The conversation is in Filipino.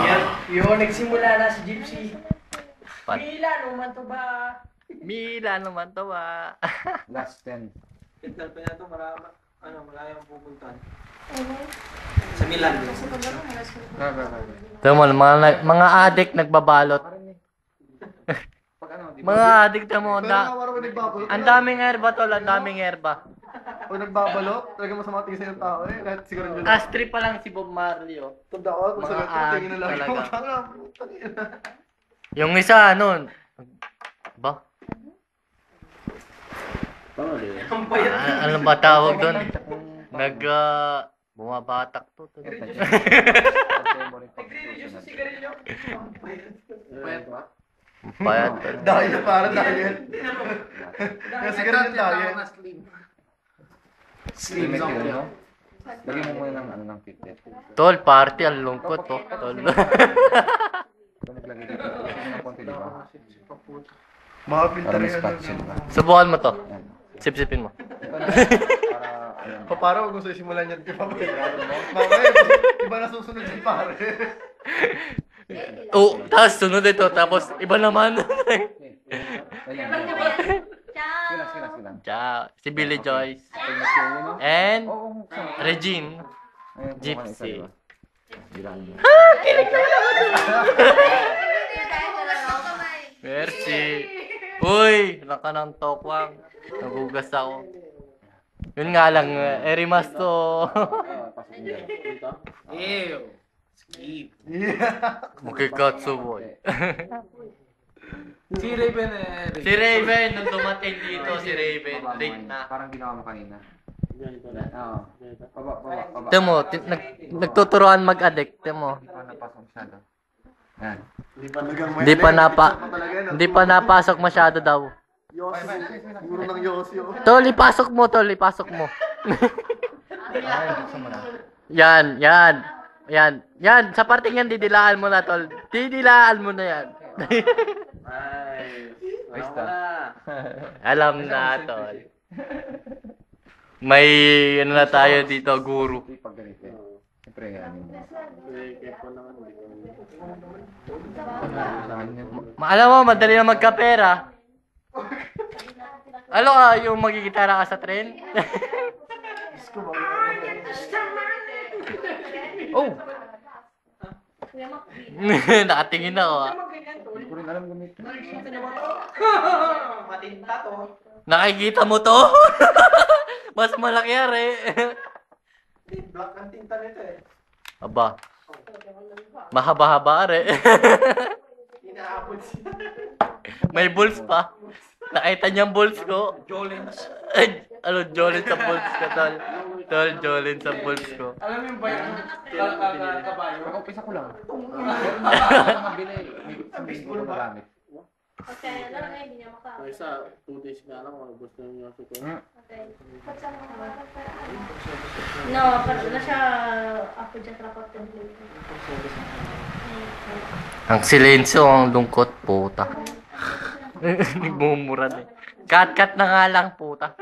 Yan, yun, nagsimula na si Gypsy. Pat. Mila, naman to ba? Mila naman to ba? Last 10. Ito pa na ito, marami, ano, malayang pupuntahan. Sa Milan. Ito mo, mga, nag- mga addict nagbabalot. Pag ano, di Mga addict na mo, Pero da, nakarap ko nagbabalot. ang daming herba tol, ang daming herba. Pag nagbabalot, talaga masama tingin sa'yo ng tao eh. Kahit siguro nyo lang. Astri pa lang si Bob Marley, oh. Tanda ko, kung Mga sa letter, tingin na lang. talaga. Yung isa, ano, ba? Ang bayad. Ah, ano ba tawag doon? Nag, ah, bumabatak to. to. Nagre-reduce sa sigarilyo. Ang bayad. Bayad ba? Payat. tol. Dahil, parang dahil. Kasi ganun yung dahil. Slim yun, no? Lagyan mo muna ng ano ng Fitbit. Tol, party, ang lungkot, to. Tol. Kung naglagay dito, lagyan mo ng konti, di ba? Mga Para filter may spot siya, di ba? Subukan mo to. Yan. Sip-sipin mo. Para, ayun. Pa, Para huwag mo sa simulan yan, di ba? Mamaya, iba na susunod si pare. Oh, tapos sunod ito, tapos iba naman. Ayun. Sige lang, sige lang. Ciao. Si Billy Joyce. Yun, no? And Oo. Regine. Ayun, Gypsy. isa, di ba? Bilaan mo. Merci. Uy, naka ng tokwang. Nagugas ako. Yun nga lang, eh, Erimas to. Ah, pasok mo dyan. Ew. Skip. Mukikatsu boy. Si Raven eh. si Raven, nung dumating dito, si Raven. Baba mo Late na. Parang ginawa mo kanina. Oo. Baba, baba, baba. Tignan mo, ti- nag, nagtuturoan mag-addict. Tignan mo. Hindi pa napasok masyado. Yan. Hindi pa hindi pa napasok masyado daw. Yossi. Guro ng Yossi. oh. Tol, ipasok mo, tol, ipasok mo. Mo na. Yan, yan. Yan, yan. Sa parting yan, didilaan mo na, tol. Didilaan mo na yan. Ay. Ayos Wala. Alam na, tol. May, ano na tayo dito, guru. Pag ganito eh. Siyempre, Saan yan? Ma- Alam mo, madali na magkapera. Ano ka, yung magigitara ka sa tren? oh! Nakatingin ako ah. Hindi ko rin alam gamitin. Matinta to. Nakikita mo to? Mas malaki yari. Black ang tinta nito eh. Aba. Mahaba-haba are. Inaabot siya. May balls pa. Nakita niya ang balls ko. Jolens. Ay, ano, Jolin sa balls ko, tol. Tol, Jolin sa balls ko. Alam mo yung bayan ng kabayo? Pag-umpisa ko lang. Ko magamit. Okay, alam na hindi niya maka. Isa, two days nga lang, gusto niyo sa ko. Hmm. Okay. No, para na siya ako dyan trapak din. Ang silensyo, ang lungkot, puta. Nagmumura na eh. Cut-cut na nga lang, puta.